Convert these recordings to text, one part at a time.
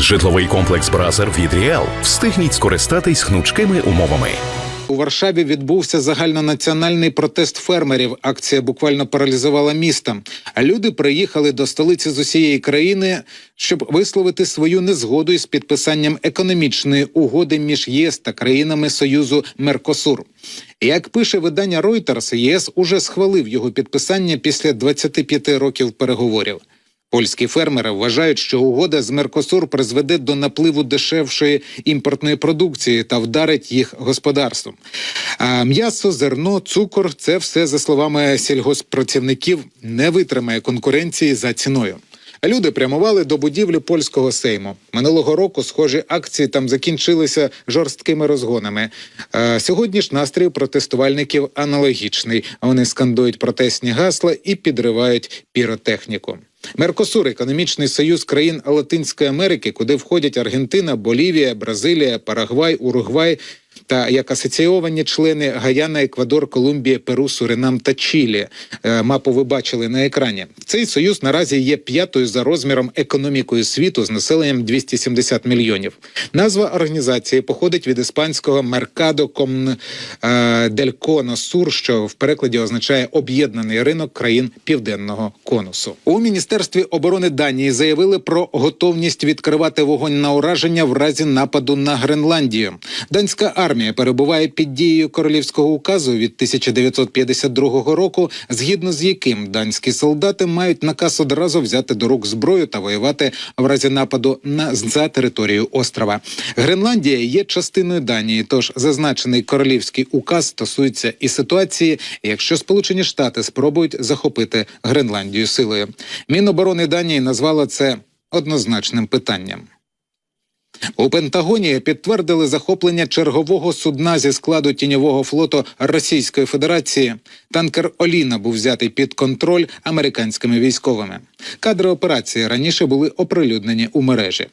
Житловий комплекс Бразер від Ріал. Встигніть скористатись гнучкими умовами. У Варшаві відбувся загальнонаціональний протест фермерів. Акція буквально паралізувала місто. А люди приїхали до столиці з усієї країни, щоб висловити свою незгоду із підписанням економічної угоди між ЄС та країнами Союзу Меркосур. Як пише видання Reuters, ЄС уже схвалив його підписання після 25 років переговорів. Польські фермери вважають, що угода з Меркосур призведе до напливу дешевшої імпортної продукції та вдарить їх господарством. А м'ясо, зерно, цукор це все за словами сільгосппрацівників не витримає конкуренції за ціною. Люди прямували до будівлі польського сейму. Минулого року схожі акції там закінчилися жорсткими розгонами. Е, сьогодні ж настрій протестувальників аналогічний. Вони скандують протестні гасла і підривають піротехніку. Меркосур економічний союз країн Латинської Америки, куди входять Аргентина, Болівія, Бразилія, Парагвай, Уругвай та як асоційовані члени Гаяна, Еквадор, Колумбія, Перу, Суринам та Чилі. Е, Мапу ви бачили на екрані. Цей союз наразі є п'ятою за розміром економікою світу з населенням 270 мільйонів. Назва організації походить від іспанського Меркадо Ком дель Коно Сур, що в перекладі означає об'єднаний ринок країн південного конусу. У міністерстві оборони Данії заявили про готовність відкривати вогонь на ураження в разі нападу на Гренландію. Данська армія перебуває під дією королівського указу від 1952 року, згідно з яким данські солдати мають наказ одразу взяти до рук зброю та воювати в разі нападу на за територію острова. Гренландія є частиною Данії, тож зазначений королівський указ стосується і ситуації, якщо Сполучені Штати спробують захопити Гренландію силою. Міноборони Данії назвало це однозначним питанням. У Пентагоні підтвердили захоплення чергового судна зі складу тіньового флоту Російської Федерації. Танкер Оліна був взятий під контроль американськими військовими. Кадри операції раніше були оприлюднені у мережі.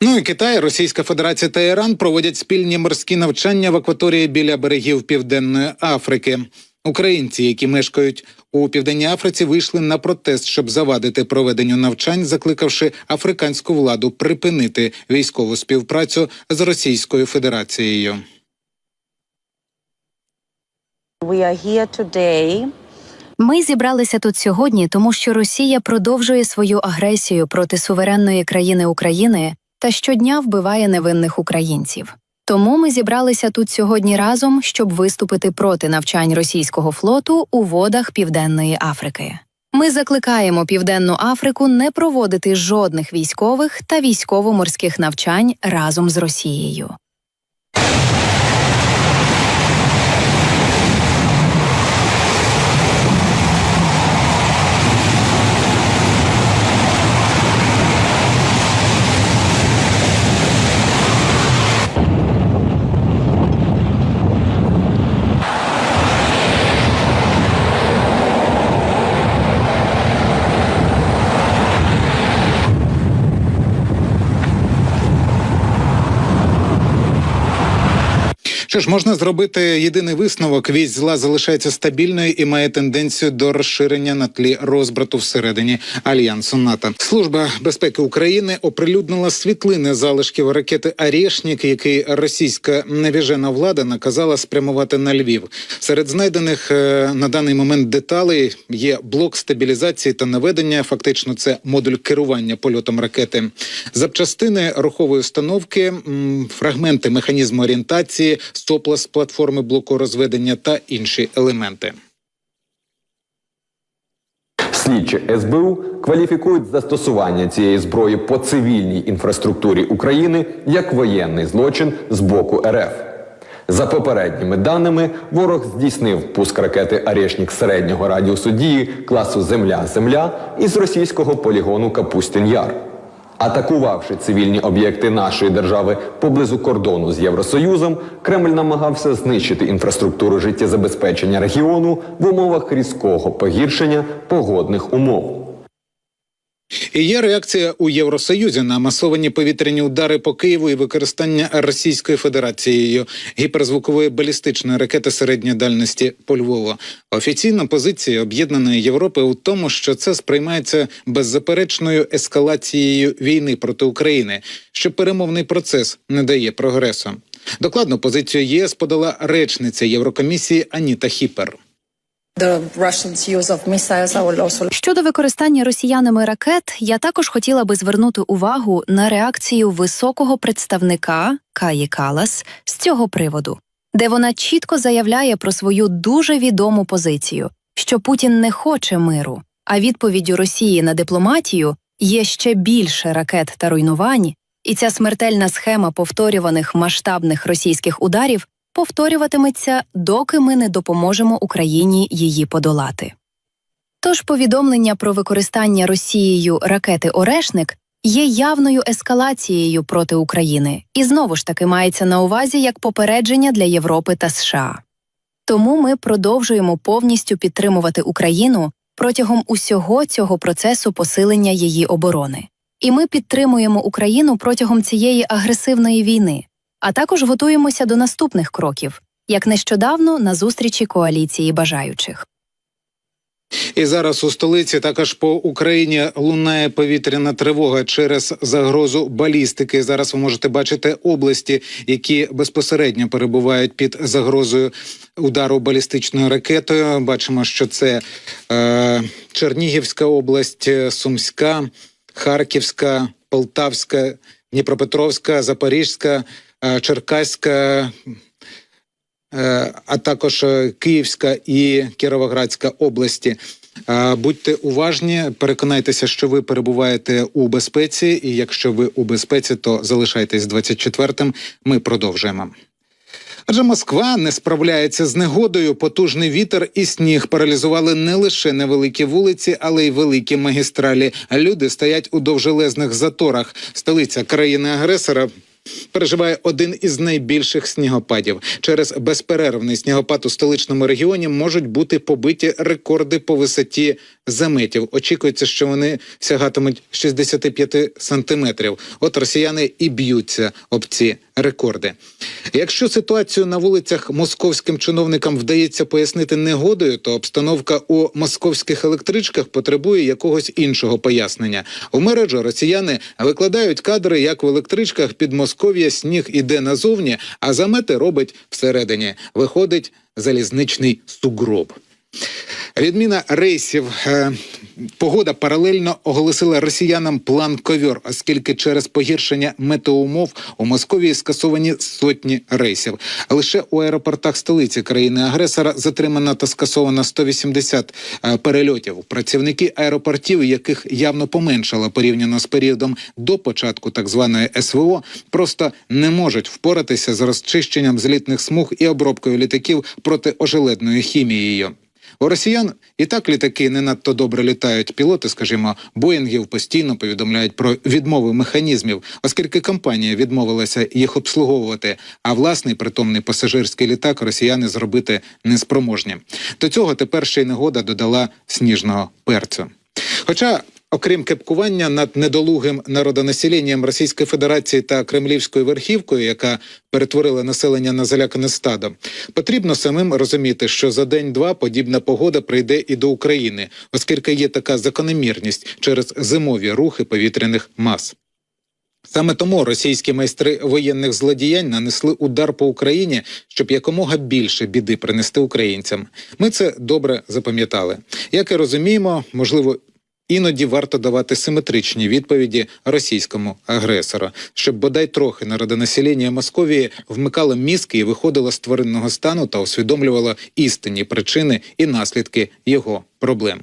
Ну і Китай, Російська Федерація та Іран проводять спільні морські навчання в акваторії біля берегів Південної Африки. Українці, які мешкають у південній Африці, вийшли на протест, щоб завадити проведенню навчань, закликавши африканську владу припинити військову співпрацю з Російською Федерацією. We are here today Ми зібралися тут сьогодні, тому що Росія продовжує свою агресію проти суверенної країни України та щодня вбиває невинних українців. Тому ми зібралися тут сьогодні разом, щоб виступити проти навчань російського флоту у водах Південної Африки. Ми закликаємо Південну Африку не проводити жодних військових та військово-морських навчань разом з Росією. Що ж, можна зробити єдиний висновок: вісь зла залишається стабільною і має тенденцію до розширення на тлі розбрату всередині альянсу НАТО. Служба безпеки України оприлюднила світлини залишків ракети «Арєшнік», який російська невіжена влада наказала спрямувати на Львів. Серед знайдених е, на даний момент деталей є блок стабілізації та наведення. Фактично, це модуль керування польотом ракети, запчастини рухової установки, фрагменти механізму орієнтації, стопла з платформи блоку розведення та інші елементи. Слідчі СБУ кваліфікують застосування цієї зброї по цивільній інфраструктурі України як воєнний злочин з боку РФ. За попередніми даними, ворог здійснив пуск ракети Арешнік середнього радіусу дії класу Земля-Земля із російського полігону Капустин-Яр. Атакувавши цивільні об'єкти нашої держави поблизу кордону з Євросоюзом, Кремль намагався знищити інфраструктуру життєзабезпечення регіону в умовах різкого погіршення погодних умов. І є реакція у Євросоюзі на масовані повітряні удари по Києву і використання Російською Федерацією гіперзвукової балістичної ракети середньої дальності по Львову. Офіційна позиція об'єднаної Європи у тому, що це сприймається беззаперечною ескалацією війни проти України, що перемовний процес не дає прогресу. Докладну позицію ЄС подала речниця Єврокомісії Аніта Хіпер. Щодо використання росіянами ракет, я також хотіла би звернути увагу на реакцію високого представника Каї Калас з цього приводу, де вона чітко заявляє про свою дуже відому позицію, що Путін не хоче миру, а відповіддю Росії на дипломатію є ще більше ракет та руйнувань, і ця смертельна схема повторюваних масштабних російських ударів повторюватиметься, доки ми не допоможемо Україні її подолати. Тож повідомлення про використання Росією ракети Орешник є явною ескалацією проти України і знову ж таки мається на увазі як попередження для Європи та США. Тому ми продовжуємо повністю підтримувати Україну протягом усього цього процесу посилення її оборони. І ми підтримуємо Україну протягом цієї агресивної війни, а також готуємося до наступних кроків, як нещодавно на зустрічі коаліції бажаючих. І зараз у столиці також по Україні лунає повітряна тривога через загрозу балістики. Зараз ви можете бачити області, які безпосередньо перебувають під загрозою удару балістичною ракетою. Бачимо, що це е, Чернігівська область, Сумська, Харківська, Полтавська, Дніпропетровська, Запорізька, Черкаська. Е, а також е, Київська і Кіровоградська області. Е, Будьте уважні, переконайтеся, що ви перебуваєте у безпеці, і якщо ви у безпеці, то залишайтесь 24-м. Ми продовжуємо. Адже Москва не справляється з негодою. Потужний вітер і сніг паралізували не лише невеликі вулиці, але й великі магістралі. Люди стоять у довжелезних заторах. Столиця країни-агресора переживає один із найбільших снігопадів. Через безперервний снігопад у столичному регіоні можуть бути побиті рекорди по висоті заметів. Очікується, що вони сягатимуть 65 сантиметрів. От росіяни і б'ються об ці рекорди. Якщо ситуацію на вулицях московським чиновникам вдається пояснити негодою, то обстановка у московських електричках потребує якогось іншого пояснення. У мережу росіяни викладають кадри, як в електричках під Москов'я сніг іде назовні, а замети робить всередині. Виходить залізничний сугроб. Відміна рейсів. Погода паралельно оголосила росіянам план ковьор, оскільки через погіршення метеоумов у Московії скасовані сотні рейсів. Лише у аеропортах столиці країни-агресора затримано та скасовано 180 е, перельотів. Працівники аеропортів, яких явно поменшало порівняно з періодом до початку так званої СВО, просто не можуть впоратися з розчищенням злітних смуг і обробкою літаків проти ожеледною хімією. У росіян і так літаки не надто добре літають. Пілоти, скажімо, Боїнгів постійно повідомляють про відмови механізмів, оскільки компанія відмовилася їх обслуговувати. А власний притомний пасажирський літак росіяни зробити неспроможні. До цього тепер ще й негода додала сніжного перцю. Хоча Окрім кепкування над недолугим народонаселенням Російської Федерації та Кремлівською верхівкою, яка перетворила населення на залякане стадо, потрібно самим розуміти, що за день-два подібна погода прийде і до України, оскільки є така закономірність через зимові рухи повітряних мас. Саме тому російські майстри воєнних злодіянь нанесли удар по Україні, щоб якомога більше біди принести українцям. Ми це добре запам'ятали. Як і розуміємо, можливо. Іноді варто давати симетричні відповіді російському агресору, щоб бодай трохи народонаселення Московії вмикало мізки і виходило з тваринного стану та усвідомлювало істинні причини і наслідки його проблем.